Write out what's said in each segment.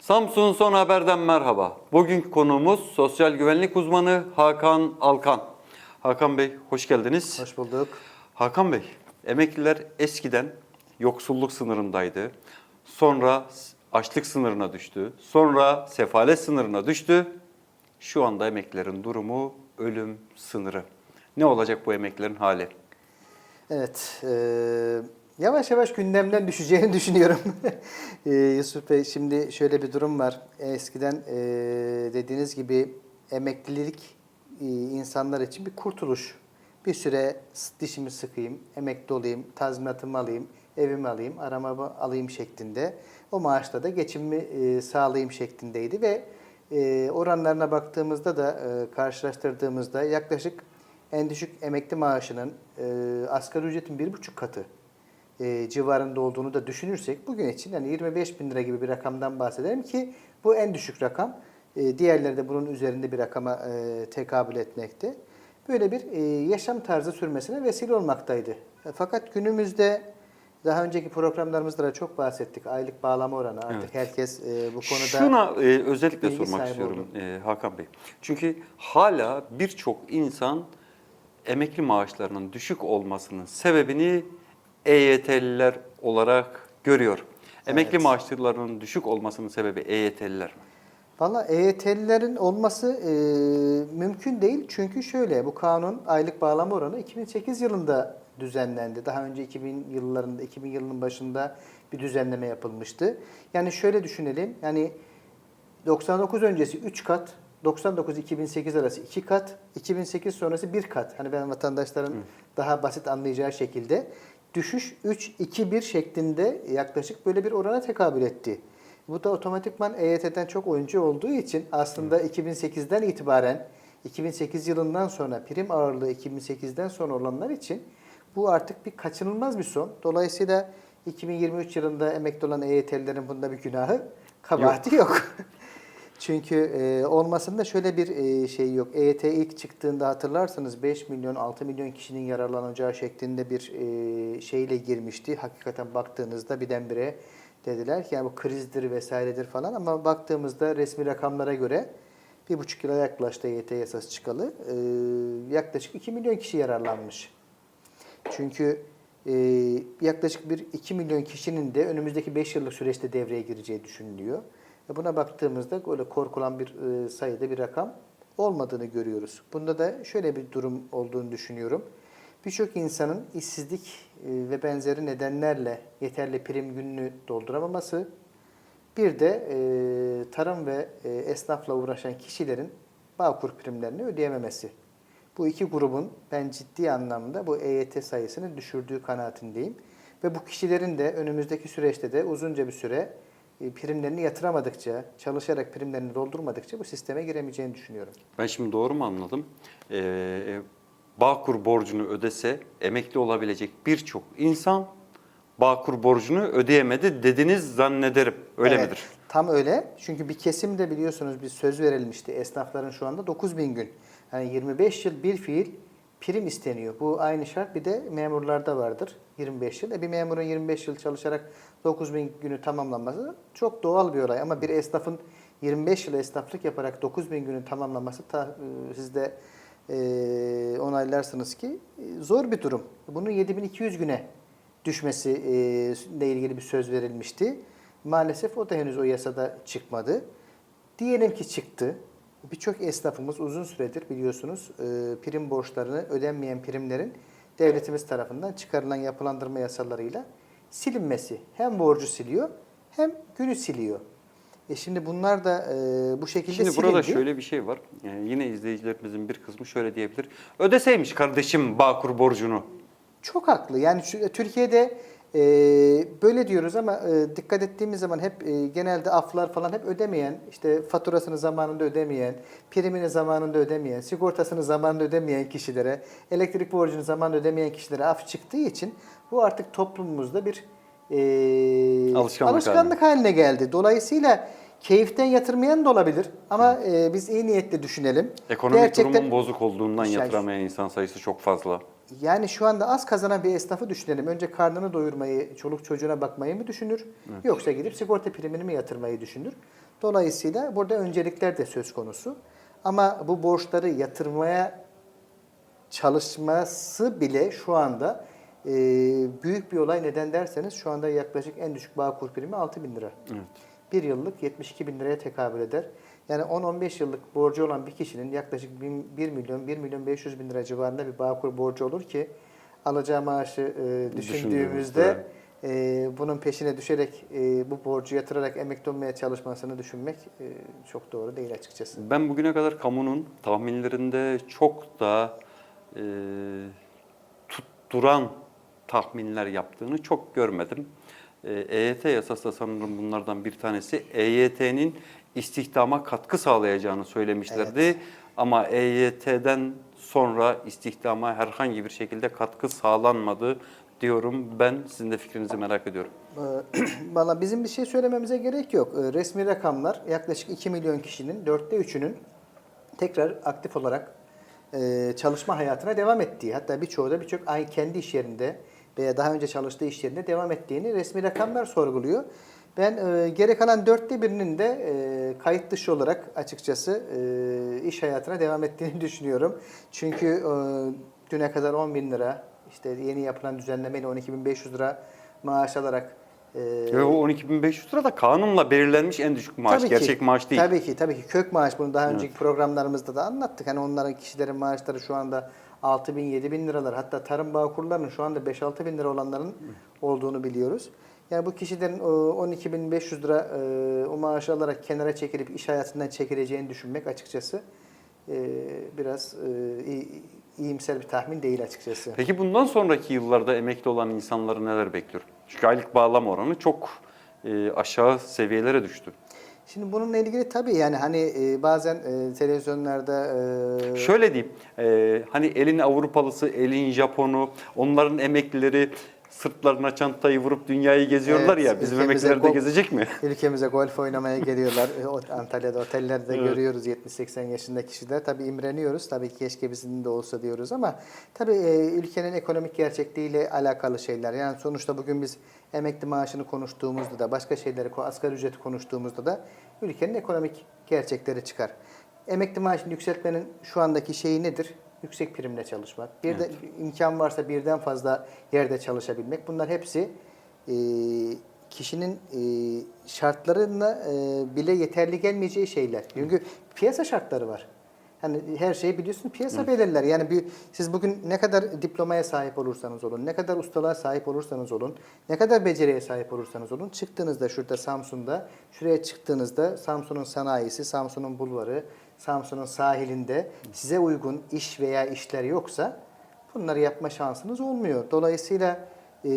Samsun Son Haber'den merhaba. Bugünkü konuğumuz sosyal güvenlik uzmanı Hakan Alkan. Hakan Bey hoş geldiniz. Hoş bulduk. Hakan Bey, emekliler eskiden yoksulluk sınırındaydı. Sonra açlık sınırına düştü. Sonra sefalet sınırına düştü. Şu anda emeklilerin durumu ölüm sınırı. Ne olacak bu emeklilerin hali? Evet, e, yavaş yavaş gündemden düşeceğini düşünüyorum. E, Yusuf Bey, şimdi şöyle bir durum var. Eskiden e, dediğiniz gibi emeklilik e, insanlar için bir kurtuluş. Bir süre dişimi sıkayım, emekli olayım, tazminatımı alayım, evimi alayım, aramamı alayım şeklinde. O maaşla da geçimimi e, sağlayayım şeklindeydi ve e, oranlarına baktığımızda da e, karşılaştırdığımızda yaklaşık en düşük emekli maaşının e, asgari ücretin bir buçuk katı e, civarında olduğunu da düşünürsek bugün için yani 25 bin lira gibi bir rakamdan bahsedelim ki bu en düşük rakam. E, diğerleri de bunun üzerinde bir rakama e, tekabül etmekte. Böyle bir e, yaşam tarzı sürmesine vesile olmaktaydı. E, fakat günümüzde daha önceki programlarımızda da çok bahsettik. Aylık bağlama oranı artık Evet. herkes e, bu konuda Şuna e, özellikle sormak istiyorum e, Hakan Bey. Çünkü hala birçok insan emekli maaşlarının düşük olmasının sebebini EYT'liler olarak görüyor. Emekli Evet. maaşlarının düşük olmasının sebebi EYT'liler mi? Valla EYT'lilerin olması e, mümkün değil. Çünkü şöyle bu kanun aylık bağlama oranı 2008 yılında düzenlendi. Daha önce 2000 yıllarında 2000 yılının başında bir düzenleme yapılmıştı. Yani şöyle düşünelim. Yani 99 öncesi 3 kat, 99-2008 arası 2 kat, 2008 sonrası 1 kat. Hani ben vatandaşların daha basit anlayacağı şekilde düşüş 3-2-1 şeklinde yaklaşık böyle bir orana tekabül etti. Bu da otomatikman EYT'den çok oyuncu olduğu için aslında 2008'den itibaren 2008 yılından sonra prim ağırlığı 2008'den sonra olanlar için bu artık bir kaçınılmaz bir son. Dolayısıyla 2023 yılında emekli olan EYT'lilerin bunda bir günahı, kabahati yok. Çünkü e, olmasında şöyle bir e, şey yok. EYT ilk çıktığında hatırlarsanız 5 milyon 6 milyon kişinin yararlanacağı şeklinde bir e, şeyle girmişti. Hakikaten baktığınızda birdenbire dediler ki yani bu krizdir vesairedir falan ama baktığımızda resmi rakamlara göre bir buçuk yıla yaklaştı EYT yasası çıkalı. E, yaklaşık 2 milyon kişi yararlanmış. Çünkü e, yaklaşık bir 2 milyon kişinin de önümüzdeki 5 yıllık süreçte devreye gireceği düşünülüyor. E buna baktığımızda böyle korkulan bir e, sayıda bir rakam olmadığını görüyoruz. Bunda da şöyle bir durum olduğunu düşünüyorum. Birçok insanın işsizlik e, ve benzeri nedenlerle yeterli prim gününü dolduramaması, bir de tarım ve esnafla uğraşan kişilerin Bağkur primlerini ödeyememesi. Bu iki grubun ben ciddi anlamda bu EYT sayısını düşürdüğü kanaatindeyim. Ve bu kişilerin de önümüzdeki süreçte de uzunca bir süre primlerini yatıramadıkça, çalışarak primlerini doldurmadıkça bu sisteme giremeyeceğini düşünüyorum. Ben şimdi doğru mu anladım? Ee, Bağkur borcunu ödese emekli olabilecek birçok insan Bağkur borcunu ödeyemedi dediniz zannederim. Öyle Evet, midir? Tam öyle. Çünkü bir kesimde biliyorsunuz bir söz verilmişti. Esnafların şu anda 9000 gün. Yani 25 yıl bir fiil prim isteniyor. Bu aynı şart bir de memurlarda vardır. 25 yıl. E bir memurun 25 yıl çalışarak 9000 günü tamamlanması çok doğal bir olay. Ama bir esnafın 25 yıl esnaflık yaparak 9000 günü tamamlaması ta, e, siz de e, onaylarsınız ki e, zor bir durum. Bunun 7200 güne düşmesi e, ile ilgili bir söz verilmişti. Maalesef o da henüz o yasada çıkmadı. Diyelim ki çıktı. Birçok esnafımız uzun süredir biliyorsunuz e, prim borçlarını ödenmeyen primlerin devletimiz tarafından çıkarılan yapılandırma yasalarıyla silinmesi. Hem borcu siliyor hem günü siliyor. E şimdi bunlar da e, bu şekilde Şimdi silindi. burada şöyle bir şey var. Ee, yine izleyicilerimizin bir kısmı şöyle diyebilir. Ödeseymiş kardeşim Bağkur borcunu. Çok haklı. Yani Türkiye'de e, böyle diyoruz ama e, dikkat ettiğimiz zaman hep e, genelde aflar falan hep ödemeyen, işte faturasını zamanında ödemeyen, primini zamanında ödemeyen, sigortasını zamanında ödemeyen kişilere, elektrik borcunu zamanında ödemeyen kişilere af çıktığı için bu artık toplumumuzda bir e, Alışkanlık alışkanlık haline geldi. Dolayısıyla keyiften yatırmayan da olabilir ama e, biz iyi niyetle düşünelim. Ekonomik Gerçekten- durumun bozuk olduğundan yatıramayan insan sayısı çok fazla. Yani şu anda az kazanan bir esnafı düşünelim. Önce karnını doyurmayı, çoluk çocuğuna bakmayı mı düşünür? Yoksa gidip sigorta primini mi yatırmayı düşünür? Dolayısıyla burada öncelikler de söz konusu. Ama bu borçları yatırmaya çalışması bile şu anda e, büyük bir olay. Neden derseniz şu anda yaklaşık en düşük Bağkur primi 6 bin lira. Evet. Bir yıllık 72 bin liraya tekabül eder. Yani 10-15 yıllık borcu olan bir kişinin yaklaşık 1 milyon, 1 milyon 500 bin lira civarında bir Bağkur borcu olur ki alacağı maaşı e, düşündüğümüzde e, bunun peşine düşerek e, bu borcu yatırarak emekli olmaya çalışmasını düşünmek e, çok doğru değil açıkçası. Ben bugüne kadar kamunun tahminlerinde çok da e, tutturan tahminler yaptığını çok görmedim. E, EYT yasası da sanırım bunlardan bir tanesi. EYT'nin istihdama katkı sağlayacağını söylemişlerdi. Ama EYT'den sonra istihdama herhangi bir şekilde katkı sağlanmadı diyorum. Ben sizin de fikrinizi merak ediyorum. Ee, Valla bizim bir şey söylememize gerek yok. Ee, Resmi rakamlar yaklaşık 2 milyon kişinin dörtte üçünün tekrar aktif olarak e, çalışma hayatına devam ettiği, hatta birçoğu da birçok kendi iş yerinde veya daha önce çalıştığı iş yerinde devam ettiğini resmi rakamlar sorguluyor. Ben e, geri kalan dörtte birinin de e, kayıt dışı olarak açıkçası e, iş hayatına devam ettiğini düşünüyorum. Çünkü e, düne kadar 10 bin lira, işte yeni yapılan düzenlemeyle 12.500 lira maaş alarak e, Ve o 12.500 lira da kanunla belirlenmiş en düşük maaş. Tabii ki, Gerçek maaş değil. Tabii ki, tabii ki. Kök maaş bunu daha önceki programlarımızda da anlattık. Hani onların kişilerin maaşları şu anda 6 bin, 7 bin liralar. Hatta tarım bağ kurlarının şu anda 5-6 bin lira olanların olduğunu biliyoruz. Yani bu kişilerin e, 12.500 lira e, o maaşı alarak kenara çekilip iş hayatından çekileceğini düşünmek açıkçası e, biraz e, iyi- iyimser bir tahmin değil açıkçası. Peki bundan sonraki yıllarda emekli olan insanları neler bekliyor? Çünkü aylık bağlama oranı çok e, aşağı seviyelere düştü. Şimdi bununla ilgili tabii yani hani e, bazen e, televizyonlarda e, Şöyle diyeyim, e, hani elin Avrupalısı, elin Japonu, onların emeklileri sırtlarına çantayı vurup dünyayı geziyorlar Evet, ya. Bizim ülkemize emekliler de gol- gezecek mi? Ülkemize golf oynamaya geliyorlar. E, Antalya'da otellerde Evet. görüyoruz 70-80 yaşındaki kişiler. Tabii imreniyoruz. Tabii keşke bizim de olsa diyoruz ama tabii e, ülkenin ekonomik gerçekliğiyle alakalı şeyler. Yani sonuçta bugün biz emekli maaşını konuştuğumuzda da başka şeyleri, asgari ücreti konuştuğumuzda da ülkenin ekonomik gerçekleri çıkar. Emekli maaşını yükseltmenin şu andaki şeyi nedir? Yüksek primle çalışmak. Bir de imkan varsa birden fazla yerde çalışabilmek. Bunlar hepsi e, kişinin e, şartlarına e, bile yeterli gelmeyeceği şeyler. Çünkü piyasa şartları var. Hani her şeyi biliyorsunuz piyasa belirler. Yani bir, siz bugün ne kadar diplomaya sahip olursanız olun, ne kadar ustalığa sahip olursanız olun, ne kadar beceriye sahip olursanız olun, çıktığınızda şurada Samsun'da, şuraya çıktığınızda Samsun'un sanayisi, Samsun'un bulvarı, Samsun'un sahilinde size uygun iş veya işler yoksa bunları yapma şansınız olmuyor. Dolayısıyla e,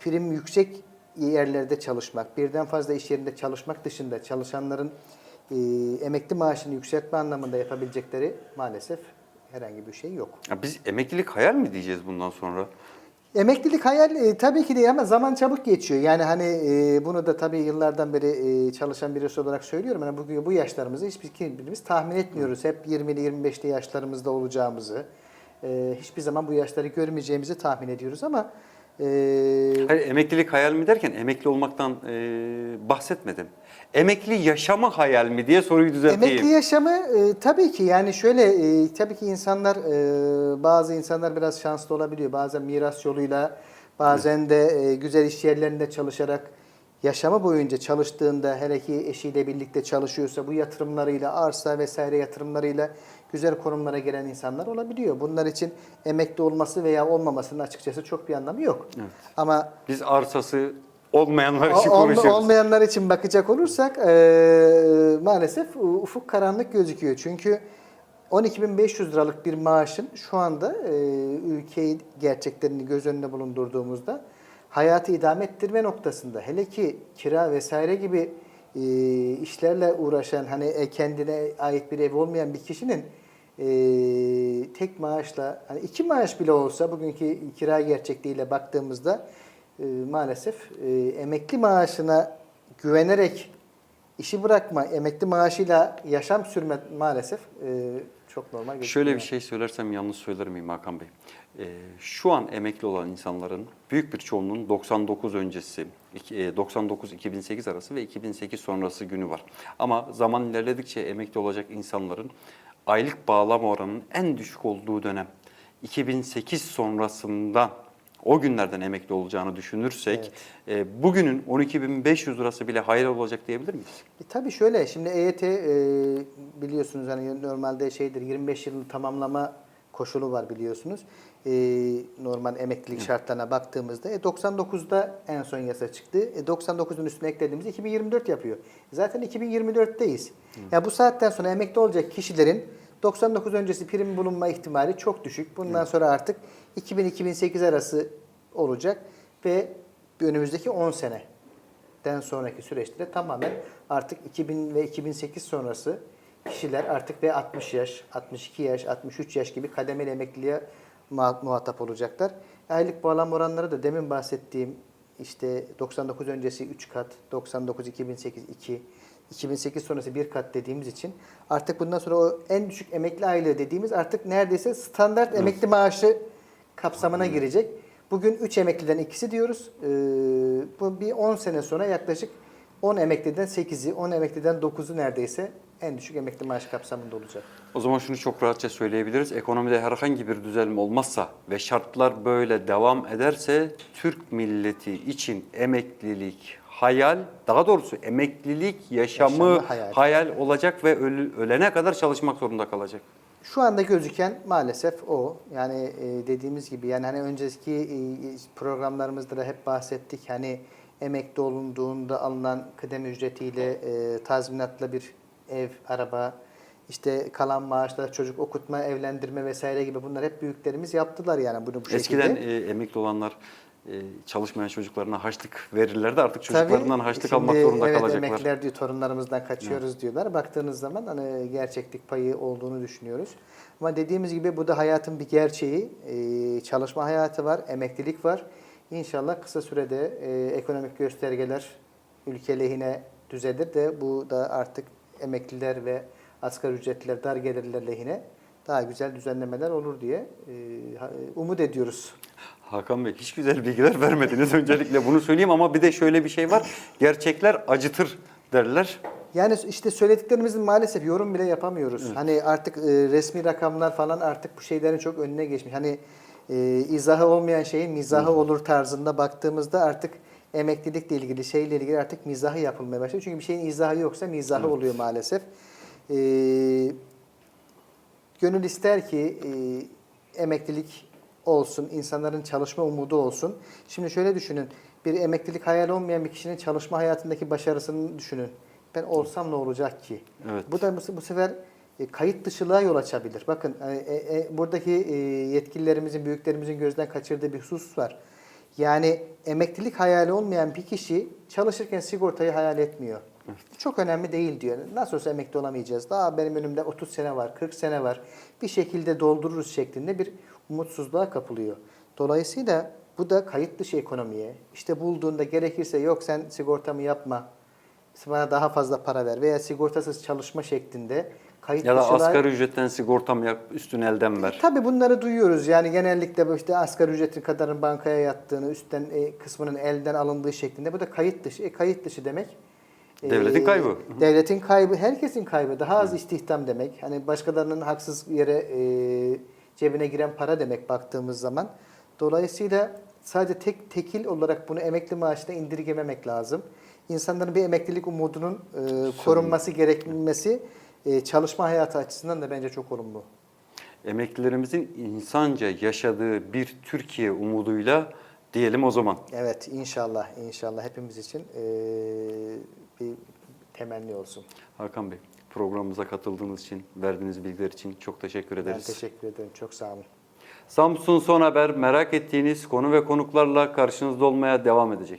prim yüksek yerlerde çalışmak, birden fazla iş yerinde çalışmak dışında çalışanların e, emekli maaşını yükseltme anlamında yapabilecekleri maalesef herhangi bir şey yok. Ya biz emeklilik hayal mi diyeceğiz bundan sonra? Emeklilik hayal e, tabii ki değil ama zaman çabuk geçiyor. Yani hani e, bunu da tabii yıllardan beri e, çalışan birisi olarak söylüyorum. Yani bugün bu yaşlarımızı hiçbirimiz tahmin etmiyoruz. Hep 20'li 25'li yaşlarımızda olacağımızı, e, hiçbir zaman bu yaşları görmeyeceğimizi tahmin ediyoruz ama e, Hayır, emeklilik hayal mi derken emekli olmaktan e, bahsetmedim. Emekli yaşamı hayal mi diye soruyu düzelteyim. Emekli yaşamı e, tabii ki yani şöyle e, tabii ki insanlar e, bazı insanlar biraz şanslı olabiliyor. Bazen miras yoluyla bazen de e, güzel iş yerlerinde çalışarak yaşamı boyunca çalıştığında hele ki eşiyle birlikte çalışıyorsa bu yatırımlarıyla arsa vesaire yatırımlarıyla güzel konumlara gelen insanlar olabiliyor. Bunlar için emekli olması veya olmamasının açıkçası çok bir anlamı yok. Ama Biz arsası olmayanlar için olma- konuşuyoruz. olmayanlar için bakacak olursak eee, maalesef ufuk karanlık gözüküyor. Çünkü 12.500 liralık bir maaşın şu anda eee ülkeyi gerçeklerini göz önünde bulundurduğumuzda hayatı idame ettirme noktasında hele ki kira vesaire gibi eee, işlerle uğraşan hani e, kendine ait bir ev olmayan bir kişinin eee, tek maaşla hani iki maaş bile olsa bugünkü kira gerçekliğiyle baktığımızda e, maalesef e, emekli maaşına güvenerek işi bırakma, emekli maaşıyla yaşam sürme maalesef e, çok normal. Şöyle bir gözüküyor. şey söylersem yanlış söyler miyim Hakan Bey? Ee, şu an emekli olan insanların büyük bir çoğunluğun 99 öncesi, iki- e, 99-2008 arası ve 2008 sonrası günü var. Ama zaman ilerledikçe emekli olacak insanların aylık bağlama oranının en düşük olduğu dönem 2008 sonrasından o günlerden emekli olacağını düşünürsek e, bugünün 12.500 lirası bile hayır olacak diyebilir miyiz? E, tabii şöyle şimdi EYT e, biliyorsunuz hani normalde şeydir 25 yılın tamamlama koşulu var biliyorsunuz. E, normal emeklilik şartlarına baktığımızda e, 99'da en son yasa çıktı. E, 99'un üstüne eklediğimiz 2024 yapıyor. Zaten 2024'teyiz. Ya bu saatten sonra emekli olacak kişilerin 99 öncesi prim bulunma ihtimali çok düşük. Bundan sonra artık 2000-2008 arası olacak ve önümüzdeki 10 sene den sonraki süreçte de tamamen artık 2000 ve 2008 sonrası kişiler artık ve 60 yaş, 62 yaş, 63 yaş gibi kademeli emekliliğe muha- muhatap olacaklar. Aylık bağlam oranları da demin bahsettiğim işte 99 öncesi 3 kat, 99 2008 2, 2008 sonrası 1 kat dediğimiz için artık bundan sonra o en düşük emekli aylığı dediğimiz artık neredeyse standart emekli maaşı kapsamına girecek. Bugün 3 emekliden ikisi diyoruz. Ee, bu bir 10 sene sonra yaklaşık 10 emekliden 8'i, 10 emekliden 9'u neredeyse en düşük emekli maaş kapsamında olacak. O zaman şunu çok rahatça söyleyebiliriz. Ekonomide herhangi bir düzelme olmazsa ve şartlar böyle devam ederse Türk milleti için emeklilik hayal, daha doğrusu emeklilik yaşamı, Yaşamı hayal. hayal. olacak ve ölene kadar çalışmak zorunda kalacak. Şu anda gözüken maalesef o. Yani e, dediğimiz gibi yani hani önceki e, programlarımızda da hep bahsettik. Hani emekli olunduğunda alınan kıdem ücretiyle e, tazminatla bir ev, araba, işte kalan maaşla çocuk okutma, evlendirme vesaire gibi bunlar hep büyüklerimiz yaptılar yani bunu bu şekilde. Eskiden e, emekli olanlar çalışmayan çocuklarına harçlık verirlerdi. Artık Tabii, çocuklarından harçlık şimdi almak zorunda evet, kalacaklar. emekliler diyor torunlarımızdan kaçıyoruz diyorlar. Baktığınız zaman hani gerçeklik payı olduğunu düşünüyoruz. Ama dediğimiz gibi bu da hayatın bir gerçeği. Ee, çalışma hayatı var, emeklilik var. İnşallah kısa sürede e, ekonomik göstergeler ülke lehine düzelir de bu da artık emekliler ve asgari ücretliler, dar gelirliler lehine daha güzel düzenlemeler olur diye e, umut ediyoruz. Hakan Bey hiç güzel bilgiler vermediniz öncelikle bunu söyleyeyim ama bir de şöyle bir şey var. Gerçekler acıtır derler. Yani işte söylediklerimizin maalesef yorum bile yapamıyoruz. Hani artık e, resmi rakamlar falan artık bu şeylerin çok önüne geçmiş. Hani e, izahı olmayan şeyin mizahı olur tarzında baktığımızda artık emeklilikle ilgili şeyle ilgili artık mizahı yapılmaya başlıyor. Çünkü bir şeyin izahı yoksa mizahı oluyor maalesef. E, gönül ister ki e, emeklilik olsun, insanların çalışma umudu olsun. Şimdi şöyle düşünün, bir emeklilik hayal olmayan bir kişinin çalışma hayatındaki başarısını düşünün. Ben olsam ne olacak ki? Evet. Bu da bu, bu sefer e, kayıt dışılığa yol açabilir. Bakın e, e, e, buradaki e, yetkililerimizin, büyüklerimizin gözden kaçırdığı bir husus var. Yani emeklilik hayali olmayan bir kişi çalışırken sigortayı hayal etmiyor. Çok önemli değil diyor. Nasıl olsa emekli olamayacağız. Daha benim önümde 30 sene var, 40 sene var. Bir şekilde doldururuz şeklinde bir umutsuzluğa kapılıyor. Dolayısıyla bu da kayıt dışı ekonomiye, işte bulduğunda gerekirse yok sen sigortamı yapma, bana daha fazla para ver veya sigortasız çalışma şeklinde kayıt Ya da dışılığa- asgari ücretten sigortam yap, üstün elden ver. Tabii bunları duyuyoruz. Yani genellikle işte asgari ücretin kadarın bankaya yattığını, üstten e, kısmının elden alındığı şeklinde. Bu da kayıt dışı. E, kayıt dışı demek e, Devletin kaybı. Devletin kaybı, herkesin kaybı. Daha az istihdam demek. Hani başkalarının haksız yere e, cebine giren para demek baktığımız zaman. Dolayısıyla sadece tek tekil olarak bunu emekli maaşına indirgememek lazım. İnsanların bir emeklilik umudunun e, korunması gerekmesi e, çalışma hayatı açısından da bence çok olumlu. Emeklilerimizin insanca yaşadığı bir Türkiye umuduyla diyelim o zaman. Evet inşallah inşallah hepimiz için eee, bir temenni olsun. Hakan Bey programımıza katıldığınız için, verdiğiniz bilgiler için çok teşekkür Ben ederiz. teşekkür ederim. Çok sağ olun. Samsun Son Haber merak ettiğiniz konu ve konuklarla karşınızda olmaya devam edecek.